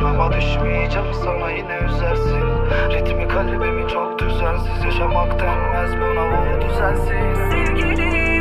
ama düşmeyeceğim sana yine üzersin. Ritmi kalbimi çok düzensiz yaşamak denmez buna vur düzensiz Sevgilim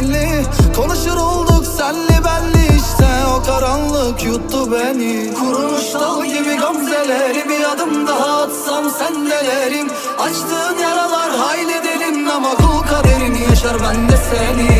denli Konuşur olduk senli belli işte. O karanlık yuttu beni. Kurumuş dal gibi gamzeleri Bir adım daha atsam sendelerim Açtığın yaralar hayli derin Ama kul kaderini yaşar ben de seni